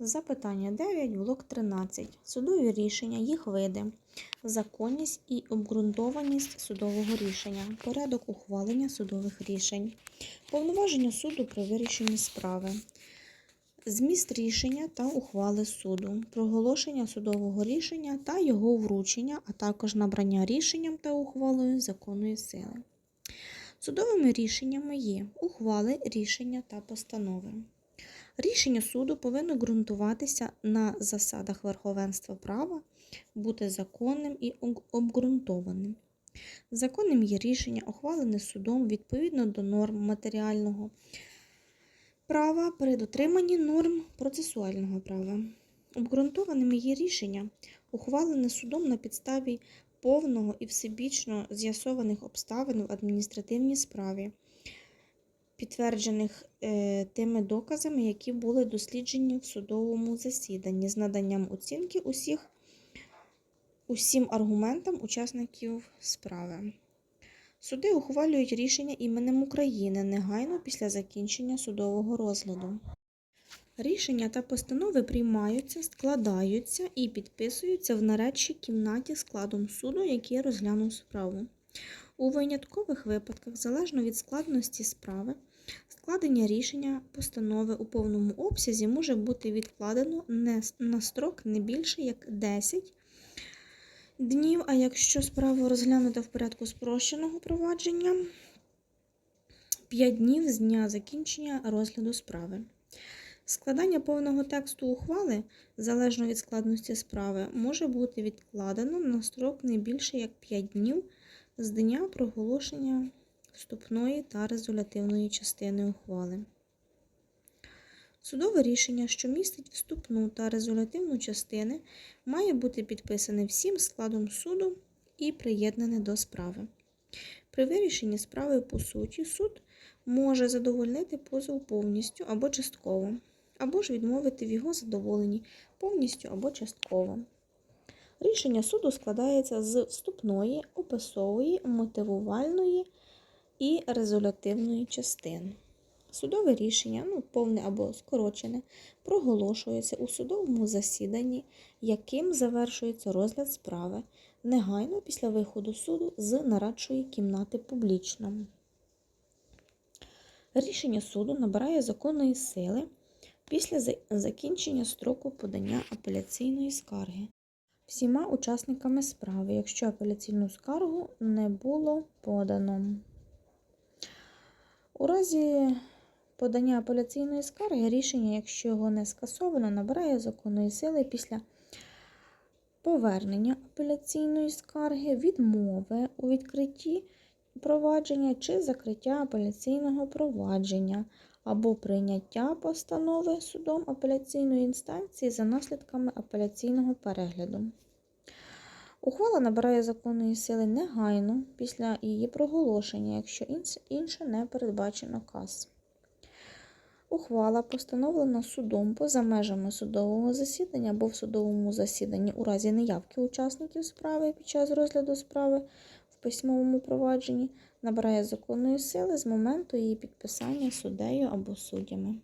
Запитання 9, блок 13. Судові рішення, їх види, законність і обґрунтованість судового рішення, порядок ухвалення судових рішень, повноваження суду при вирішенні справи, зміст рішення та ухвали суду, проголошення судового рішення та його вручення, а також набрання рішенням та ухвалою законної сили. Судовими рішеннями є ухвали, рішення та постанови. Рішення суду повинно ґрунтуватися на засадах верховенства права, бути законним і обґрунтованим. Законним є рішення, ухвалене судом відповідно до норм матеріального права при дотриманні норм процесуального права. Обґрунтованими є рішення, ухвалене судом на підставі повного і всебічно з'ясованих обставин в адміністративній справі підтверджених е, тими доказами, які були досліджені в судовому засіданні з наданням оцінки усіх, усім аргументам учасників справи. Суди ухвалюють рішення іменем України негайно після закінчення судового розгляду. Рішення та постанови приймаються, складаються і підписуються в нарадчій кімнаті складом суду, який розглянув справу. У виняткових випадках, залежно від складності справи, складення рішення постанови у повному обсязі може бути відкладено на строк не більше як 10 днів, а якщо справа розглянута в порядку спрощеного провадження 5 днів з дня закінчення розгляду справи. Складання повного тексту ухвали, залежно від складності справи, може бути відкладено на строк не більше як 5 днів з дня проголошення вступної та резолютивної частини ухвали. Судове рішення, що містить вступну та резолютивну частини, має бути підписане всім складом суду і приєднане до справи. При вирішенні справи по суті суд може задовольнити позов повністю або частково, або ж відмовити в його задоволенні повністю або частково. Рішення суду складається з вступної, описової, мотивувальної і резолютивної частин. Судове рішення, ну, повне або скорочене, проголошується у судовому засіданні, яким завершується розгляд справи негайно після виходу суду з нарадчої кімнати публічно. Рішення суду набирає законної сили після закінчення строку подання апеляційної скарги всіма учасниками справи, якщо апеляційну скаргу не було подано. У разі подання апеляційної скарги рішення, якщо його не скасовано, набирає законної сили після повернення апеляційної скарги, відмови у відкритті провадження чи закриття апеляційного провадження або прийняття постанови судом апеляційної інстанції за наслідками апеляційного перегляду. Ухвала набирає законної сили негайно після її проголошення, якщо інше не передбачено КАС. Ухвала постановлена судом поза межами судового засідання або в судовому засіданні у разі неявки учасників справи під час розгляду справи письмовому провадженні набирає законної сили з моменту її підписання суддею або суддями.